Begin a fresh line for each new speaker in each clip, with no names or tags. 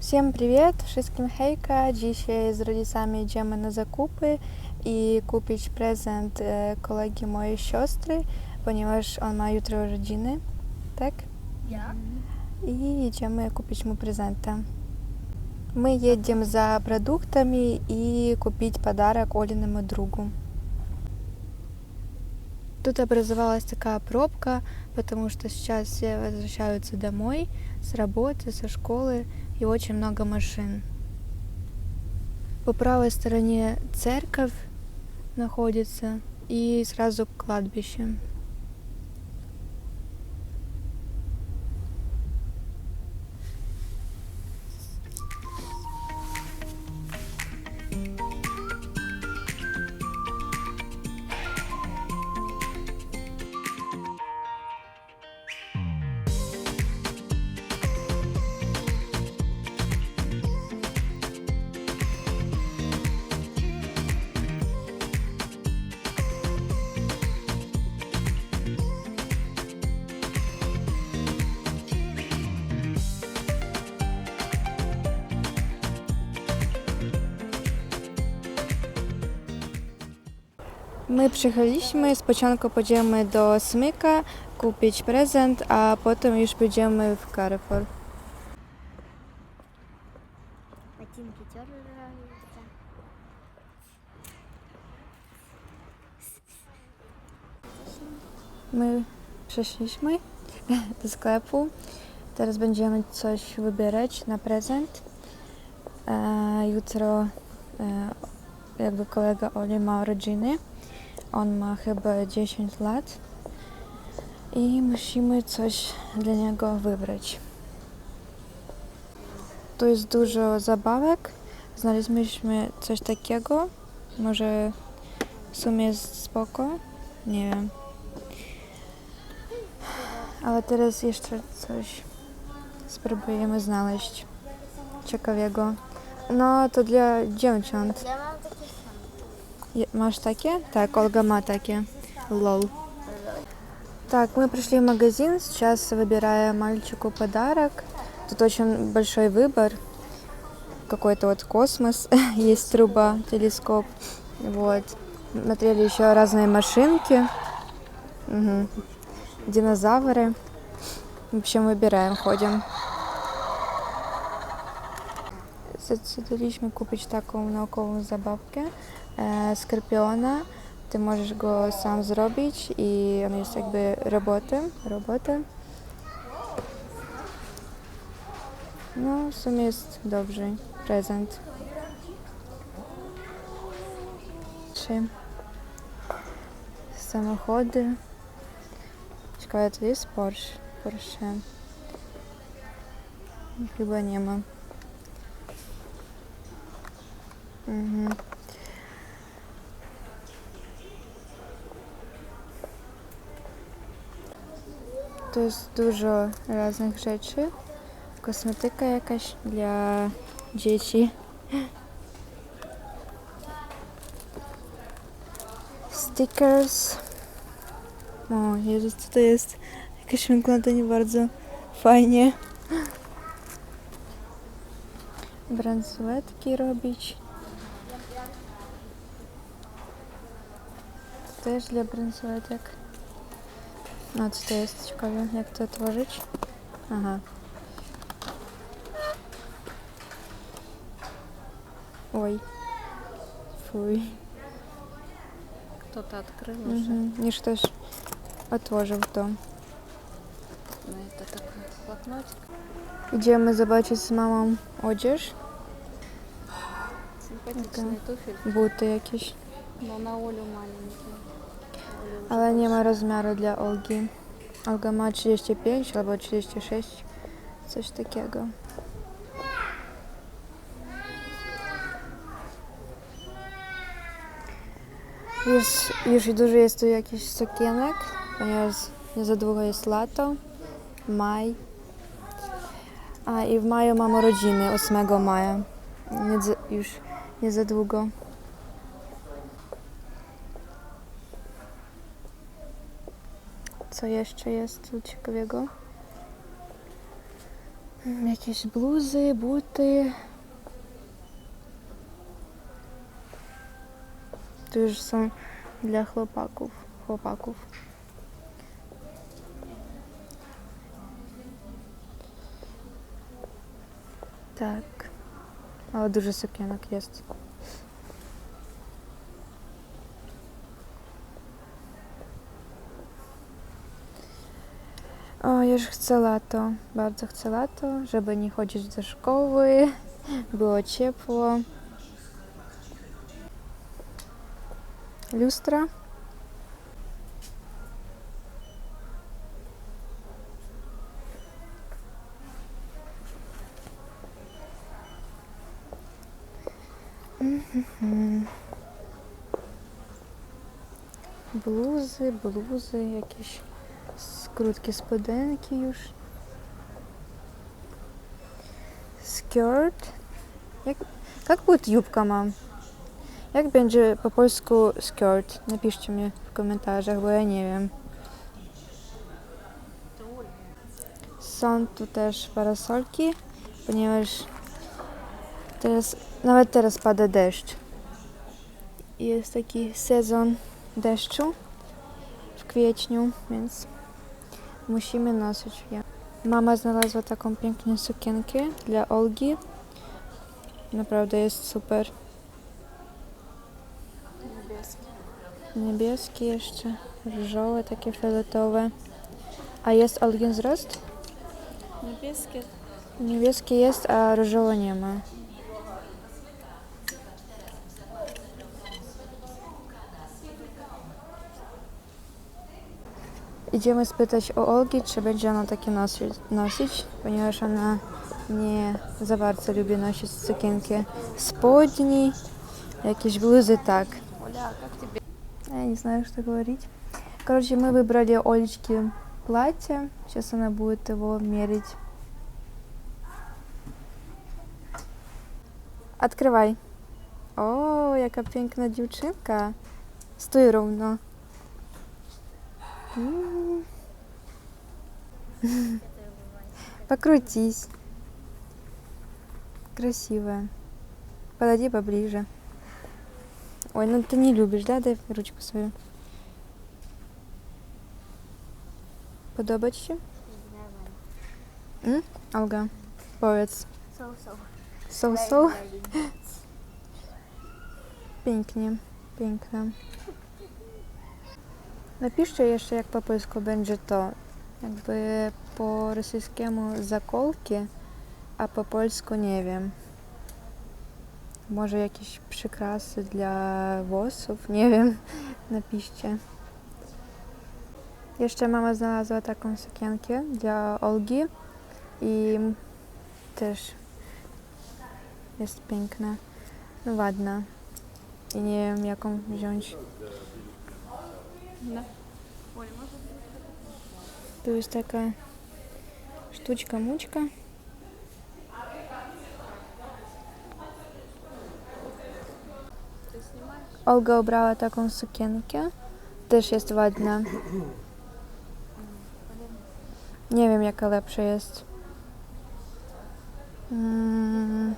Всім привіт! Wszystkim hejka! Dzisiaj z rodzicami idziemy na zakupy i kupić prezent e, kolegi mojej siostry, ponieważ on ma jutro urodziny, tak?
Ja?
I idziemy kupić mu prezenta. Мы едем за продуктами и купить подарок Олиному другу. Тут образовалась такая пробка, потому что сейчас все возвращаются домой с работы, со школы, и очень много машин. По правой стороне церковь находится и сразу кладбище. My przyjechaliśmy, спочатку pójdziemy do Smyka kupić prezent, a potem już pójdziemy w Carrefour.
Ботинки теряются.
My przeszliśmy do sklepu. Teraz będziemy coś wybierać na prezent. E, jutro e, jakby kolega Oli ma urodziny. On ma chyba 10 lat. I musimy coś dla niego wybrać. Tu jest dużo zabawek. Znaleźliśmy coś takiego. Może w sumie jest spoko. Nie wiem. Ale teraz jeszcze coś spróbujemy znaleźć ciekawego. No to dla dziewcząt. Маш Таке? Так, Олга Таке. Лол. Так, мы пришли в магазин, сейчас выбираем мальчику подарок. Тут очень большой выбор. Какой-то вот космос, есть труба, телескоп. Вот. Смотрели еще разные машинки. Угу. Динозавры. В общем, выбираем, ходим. Це купить такую такого наукової забавки. Skorpiona. Ty możesz go sam zrobić i on jest jakby robotem. robotem. No, w sumie jest dobry prezent. Trzy samochody. Ciekawe, to jest Porsche. Porsche. Chyba nie ma. Mhm. Tu jest dużo różnych rzeczy. Kosmetyka jakaś dla dzieci. Stickers. O Jezus, co to jest? Jakaś wygląda nie bardzo fajnie. Bransoletki robić. Też dla bransoletek. No co to jest? Ciekawe, jak to otworzyć. Aha. Ой. Фуй.
Кто-то открыл уже.
Мгм. Ніж хтось отложив то.
Ну, это такой блокнотик.
Idziemy zobaczyć z mamą odzież,
Симпатичные туфельки,
buty jakieś,
но на Олю маленькие.
ale nie ma rozmiaru dla Olgi. Olga ma 35 albo 36, coś takiego. Już, już dużo jest tu jakichś sokienek, ponieważ nie za długo jest lato, maj. A i w maju mam urodziny, 8 maja. Nie, już nie za długo. Co jeszcze jest ciekawego? Mm, jakieś bluzy, buty. Tu już są dla chłopaków. chłopaków. Tak. Ale dużo sukienek jest. O, chcę lato. Bardzo chcę lato, żeby nie chodzić do szkoły. Było ciepło. Lustra. Mhm. Bluzy, bluzy, jakieś krótkie spodenki już. Skirt. Jak, jak будет юбка, mam? Jak będzie po polsku skirt? Napiszcie mnie w komentarzach, bo ja nie wiem. Są tu też parasolki, ponieważ teraz, nawet teraz pada deszcz. Jest taki sezon deszczu w kwietniu, więc musimy nosić je. Mama znalazła taką piękną sukienkę dla Olgi. Naprawdę jest super.
Niebieski.
Niebieskie jeszcze, różowe, takie fioletowe. A jest Olgin wzrost?
Niebieskie.
Niebieskie jest, a różowe nie ma. Idziemy spytać o Olgi, czy będzie ona takie nosić, nosić, ponieważ ona nie za bardzo lubi nosić sukienki spodni, jakieś bluzy tak.
Оля, как тебе?
Я не знаю, что говорить. Короче, мы выбрали Олечке платье. Сейчас она будет его мерить. Открывай. О, яка piękna dziewczynka. Stój równo. М. Покрутись. Красивая. Подойди поближе. Ой, ну ты не любишь, да? Дай ручку свою. Mm? Olga, powiedz.
So, so.
So, so. Pięknie, piękne. Napiszcie jeszcze, jak po polsku będzie to. Jakby po rosyjskiemu zakolki, a po polsku nie wiem. Może jakieś przykrasy dla włosów, nie wiem. Napiszcie. Jeszcze mama znalazła taką sukienkę dla Olgi i też jest piękna, no ładna i nie wiem jaką wziąć.
Да
to jest taka sztućka mućka. Olga ubrała taką sukienkę. Też jest ładna. Nie wiem, jaka lepsza jest. Hmm.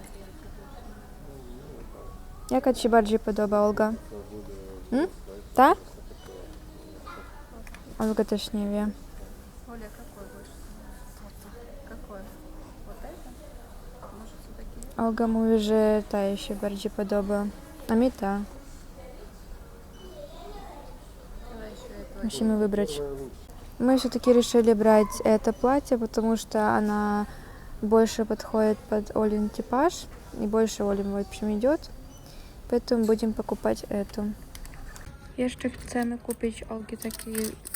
Jaka Ci się bardziej podoba, Olga? Hmm? Ta? Olga też nie wie.
Оля, какой больше? Какой? Вот это? Может, все-таки?
Że ta jej się bardziej podoba. A mi ta.
Давай еще эту.
Musimy wybrać. Мы все-таки решили брать это платье, потому что она больше подходит под Олин типаж и больше Олин, в общем, идет. Поэтому будем покупать эту. Jeszcze chcemy kupić Olgi taką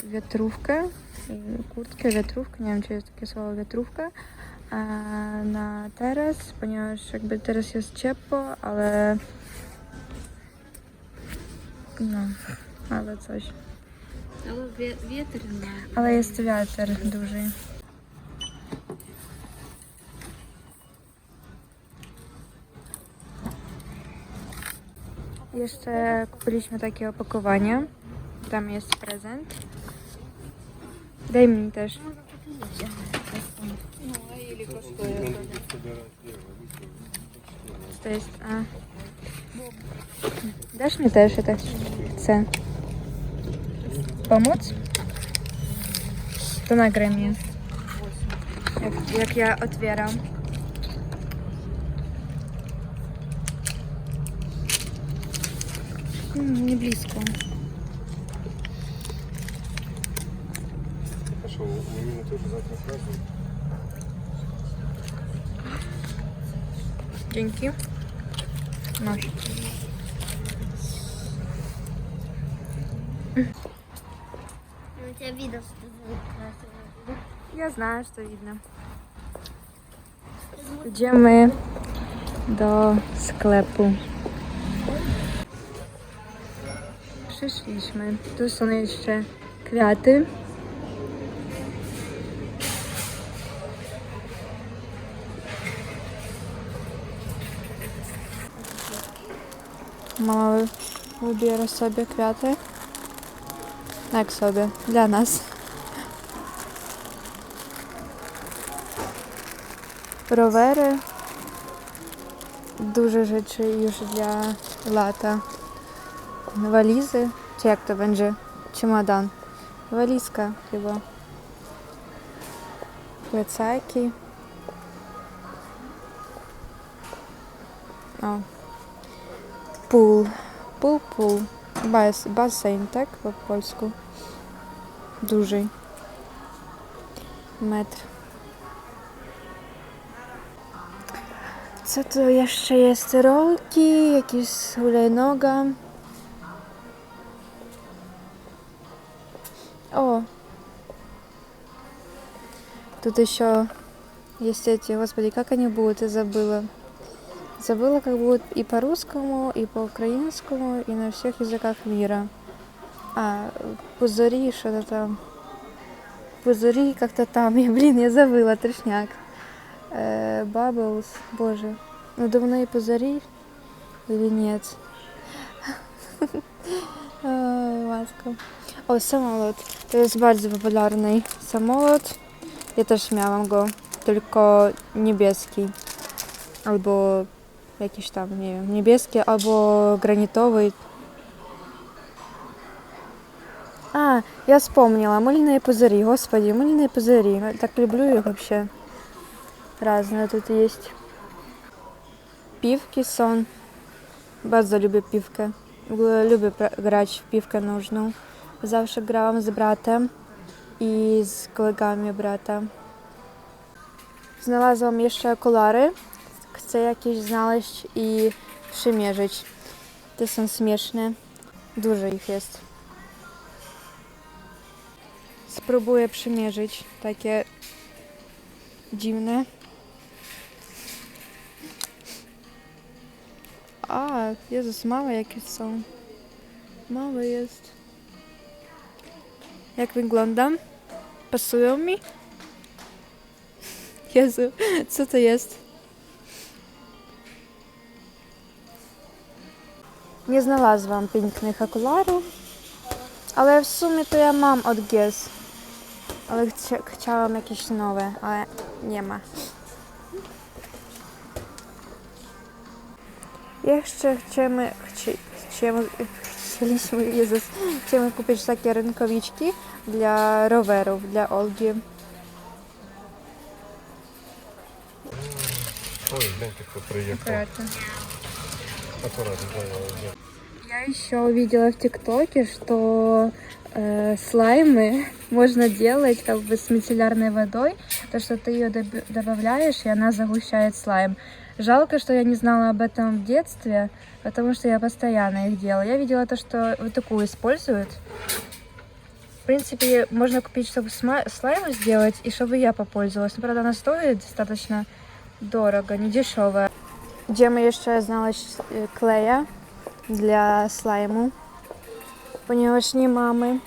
wiatrówkę, kurtkę, wiatrówkę, nie wiem czy jest takie słowo wiatrówka, na teraz, ponieważ jakby teraz jest ciepło, ale no, ale coś.
Ale wiatr.
Ale jest wiatr duży. Jeszcze kupiliśmy takie opakowanie. Tam jest prezent. Daj mi też. To jest... A. Dasz mi też, ja tak chcę. Pomóc? To nagraj mnie. Jak, jak ja otwieram. Не близько.
А что, у Нины тоже завтра праздник?
Деньги. Нож.
Ну, у тебя видно, что ты красивый.
Я знаю, що видно. Йдемо до склепу. Przyszliśmy. Tu są jeszcze kwiaty. Mama wybiera sobie kwiaty. Jak sobie? Dla nas. rowery, duże rzeczy już dla lata, walizy, czy jak to będzie, czemadan, walizka chyba, plecaki, o, pool, pool, Bas, basen, tak? Po polsku, duży, metr. Co tu jeszcze jest? Rolki, jakieś hulajnoga. О! Тут еще есть эти, господи, как они будут, я забыла. Забыла, как будут и по-русскому, и по-украинскому, и на всех языках мира. А, пузыри, что-то там. Пузыри как-то там. И, блин, я забыла, трешняк. Э, Bubbles, боже, надувные пузыри или нет? Ой, Matko. O, samolot. To jest bardzo popularny samolot. Ja też miałam go, tylko niebieski. Albo jakiś tam, nie wiem, niebieski albo granitowy. А, я вспомнила. Мыльные пузыри. Господи, мыльные пузыри. Я так люблю их вообще. Разные тут есть. Пивки сон. W ogóle lubię pra- grać w piwkę nożną. Zawsze grałam z bratem i z kolegami brata. Znalazłam jeszcze okulary. Chcę jakieś znaleźć i przymierzyć. Te są śmieszne. Dużo ich jest. Spróbuję przymierzyć. Takie dziwne. A, Jezus, małe jakie są. Małe jest. Jak wyglądam? Pasują mi? Jezu, co to jest? Nie znalazłam pięknych okularów, ale w sumie to ja mam od. Ale chcia, chciałam jakieś nowe, ale nie ma. Jeszcze chcemy, chci, chcemy, chcieliśmy, Jezus, chcemy kupić takie rękawiczki dla rowerów, dla Olgi.
Ой, гляньте, кто приехал. Аккуратно, да, да, да.
Я еще увидела в ТикТоке, что э, слаймы можно делать как бы с мицеллярной водой, то что ты ее доб- добавляешь и она загущает слайм. Жалко, что я не знала об этом в детстве, потому что я постоянно их делала. Я видела то, что вот такую используют. В принципе, можно купить, чтобы слаймы сделать, и чтобы я попользовалась. Но, правда, она стоит достаточно дорого, не дешевая. My jeszcze znaleźć y, kleja dla slajmu, ponieważ nie mamy.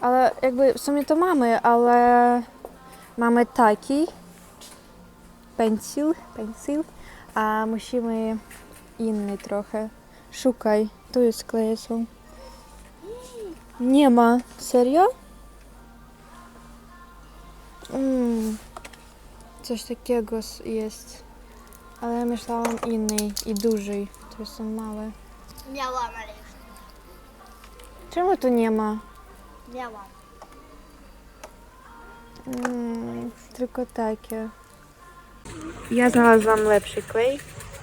Ale jakby w sumie to mamy, ale mamy taki pensil, pensil, a musimy inny trochę. Szukaj, tu jest kleje są. Nie ma. Serio? Mm. Coś takiego jest. Ale ja myślałam inny i duży. To są małe.
Miałam, ale już
Czemu tu nie ma?
miałam.
Mm, tylko takie. Ja znalazłam lepszy klej.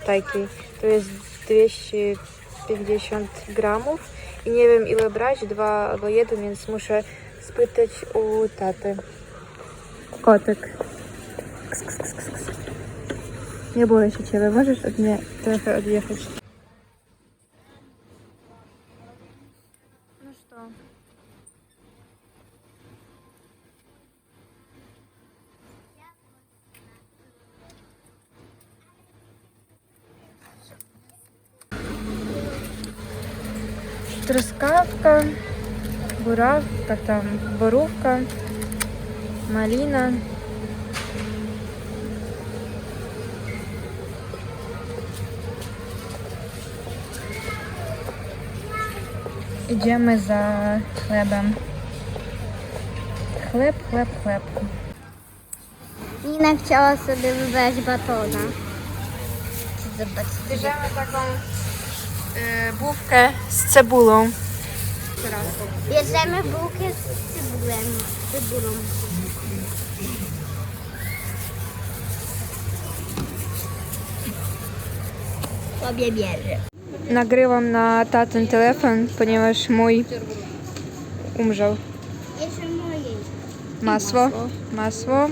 Taki. To jest 250 gramów. I nie wiem ile brać, dwa albo jeden, więc muszę spytać u taty. Kotek. Ks, ks, ks, ks. Nie boję się ciebie. Możesz od mnie trochę odjechać? трускавка, бурав, как там, бурувка, малина. Идем мы за хлебом. Хлеб, хлеб,
хлеб. Ніна chciała sobie wybrać batona. Zobaczcie.
Bierzemy таком. Bułkę z cebulą.
Bierzemy bułkę z cebulem. Cebulą. Sobie bierze.
Nagrywam na tatyn telefon, ponieważ mój umrzał. Masło, masło,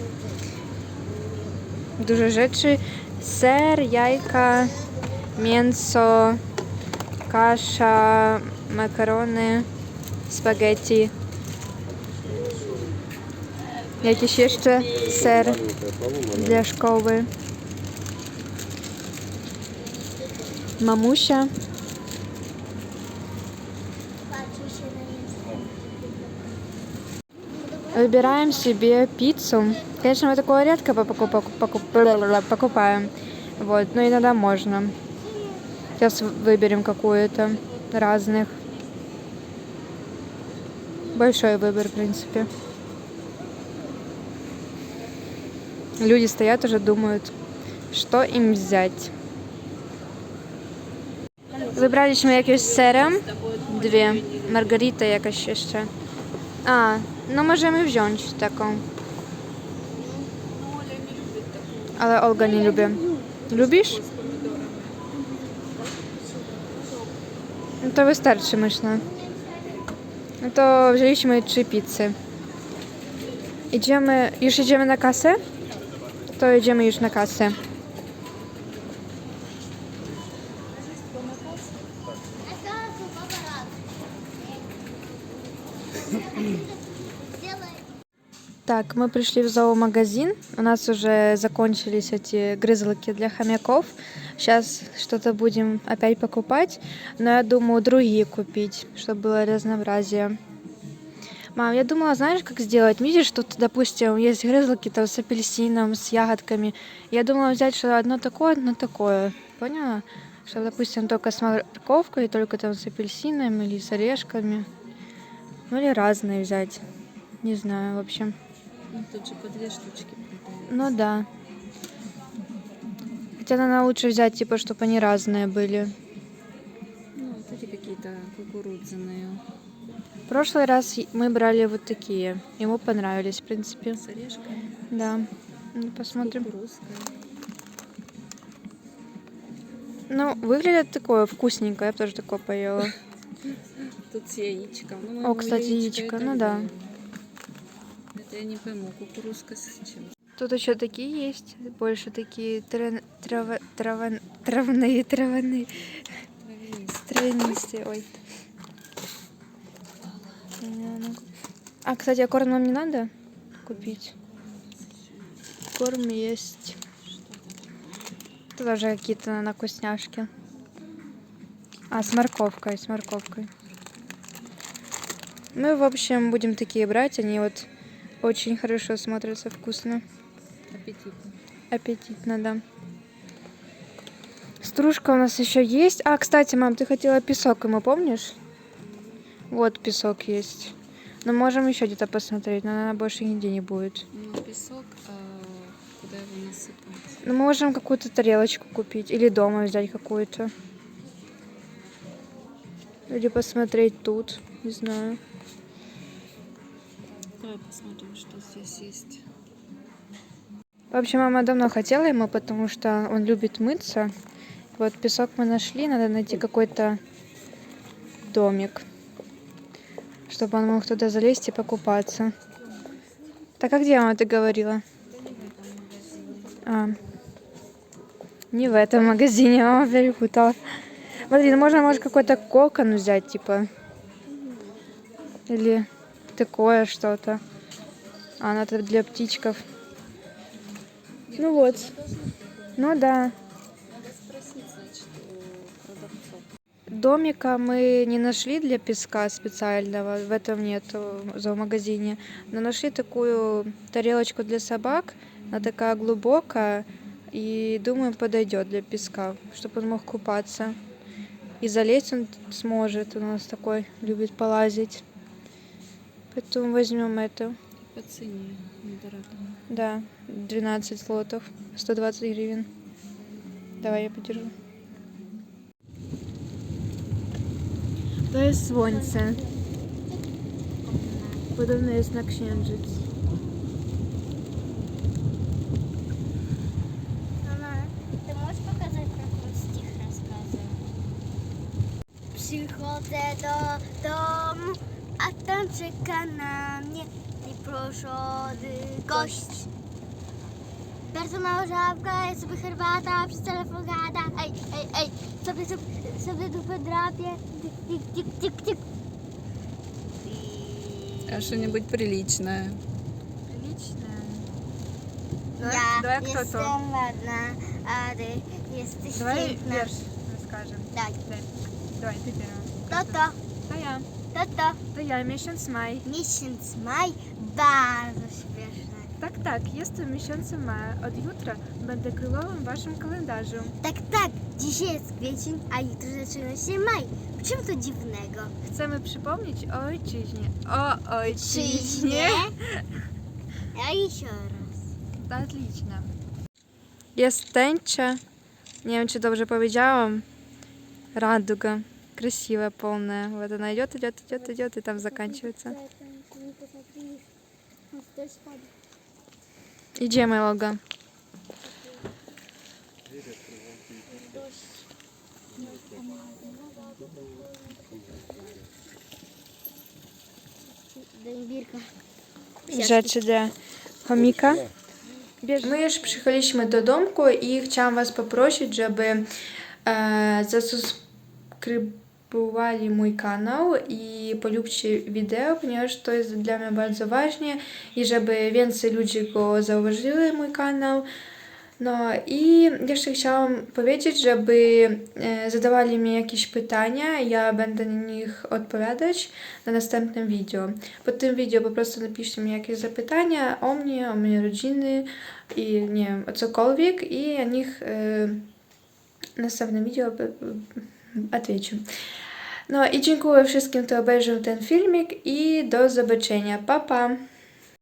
dużo rzeczy, ser, jajka, mięso, каша, макароны, спагетти, Якісь ще
сир для школи. Мамуся.
Выбираем себе пиццу. Конечно, мы такое редко покупаем. Вот, но иногда можно. Сейчас выберем какую-то разных. Большой выбор, в принципе. Люди стоят уже думают, что им взять. Вибралічимо якусь серем, две Маргарита якась ще ще. А, ну можемо і взяти такую Але Ольга не любит любишь No to wystarczy, myślę. No to wzięliśmy trzy pizzy. Idziemy, już idziemy na kasę? To idziemy już na kasę.
Сделай.
Так, мы пришли в зоомагазин. У нас уже закончились эти грызлки для хомяков. Сейчас что-то будем опять покупать. Но я думаю, другие купить, чтобы было разнообразие. Мам, я думала, знаешь, как сделать? Видишь, тут, допустим, есть грызлки там с апельсином, с ягодками. Я думала взять что одно такое, одно такое. Поняла? Чтобы, допустим, только с морковкой, только там с апельсином или с орешками. Ну или разные взять. Не знаю, в общем.
Ну, тут же по две штучки.
Ну да. Хотя, наверное, лучше взять, типа, чтобы они разные были.
Ну, вот эти какие-то кукурузные
В прошлый раз мы брали вот такие. Ему понравились, в принципе.
с орешками.
Да. Ну, посмотрим. Ну, выглядит такое вкусненькое. Я бы тоже такое поела.
Тут с яичком. Ну,
О, кстати,
яичко
ну да.
Это я не пойму, кукурузка с чем?
Тут еще такие есть. Больше такие трав... трава... трава- травные,
Травянистая.
травянистые. Ой. А, кстати, а корм нам не надо купить? Корм есть. Тоже какие-то, наверное, вкусняшки. А, с морковкой, с морковкой. Мы, в общем, будем такие брать. Они вот очень хорошо смотрятся, вкусно.
Аппетитно.
Аппетитно, да. Стружка у нас еще есть. А, кстати, мам, ты хотела песок ему, помнишь? Вот песок есть. Но можем еще где-то посмотреть, но наверное, больше нигде не будет.
Ну, песок, а куда его насыпать.
Ну, мы можем какую-то тарелочку купить или дома взять какую-то. Или посмотреть тут, не знаю.
Давай посмотрим, что здесь есть.
В общем, мама давно хотела ему, потому что он любит мыться. Вот песок мы нашли, надо найти какой-то домик, чтобы он мог туда залезть и покупаться. Так а где мама ты говорила? А, не в этом магазине, мама перепутала. Смотри, ну можно, может, какой-то кокон взять, типа. Или такое что-то. А, ну это для птичков. Ну вот. Ну да. Домика мы не нашли для песка специального, в этом нет в зоомагазине, но нашли такую тарелочку для собак, она такая глубокая, и думаю, подойдет для песка, чтобы он мог купаться. И залезть он сможет, у нас такой любит полазить. Поэтому возьмем это.
По цене недорого.
Да, 12 лотов, 120 гривен. Давай я подержу. To jest słońce. Podobne jest na księżyc.
Мама, ты можешь показать, как он стих рассказывает? Przychodzę do domu, a tam czeka na mnie nieproszony gość. Bardzo mało żabka, sobie herbata, przez telefon gada. Ej, ej, ej, sobie, sobie, sobie dupę drapie. Тик, тик, тик, тик.
А что-нибудь приличное.
Приличное?
Давай, Я
давай
кто
то. ладна, а ты
Давай
сильна.
верш расскажем.
Давай.
Давай, давай ты первая. То-то.
Да я.
То-то. Да я, Мишин
Смай. Мишин Смай, Базуш.
Tak, tak, jestem miesiącem maja. Od jutra będę królową w waszym kalendarzu.
Tak, tak, dzisiaj jest kwiecień, a jutro zaczyna się maj. W czym to dziwnego?
Chcemy przypomnieć o ojczyźnie. O ojczyźnie.
Czyśnie? A jeszcze raz.
Отлично. Jest tęcza. Nie wiem, czy dobrze powiedziałam. Радуга. Красивая, полная. Вот она идет, идет, идет, идет, и там заканчивается. Idziemy.
Birka.
rzeczy dla chomika. My już przyjechaliśmy do domku i chciałam Was poprosić, żeby e, zasubskrybowali mój kanał i polubcie wideo, ponieważ to jest dla mnie bardzo ważne i żeby więcej ludzi go zauważyli mój kanał. No i jeszcze chciałam powiedzieć, żeby zadawali mi jakieś pytania, ja będę na nich odpowiadać na następnym wideo. Pod tym wideo po prostu napiszcie mi jakieś zapytania o mnie, o mojej rodziny i nie wiem, o cokolwiek i na nich w następnym wideo отвечу. No i dziękuję wszystkim, kto obejrzał ten filmik i do zobaczenia. Pa, pa!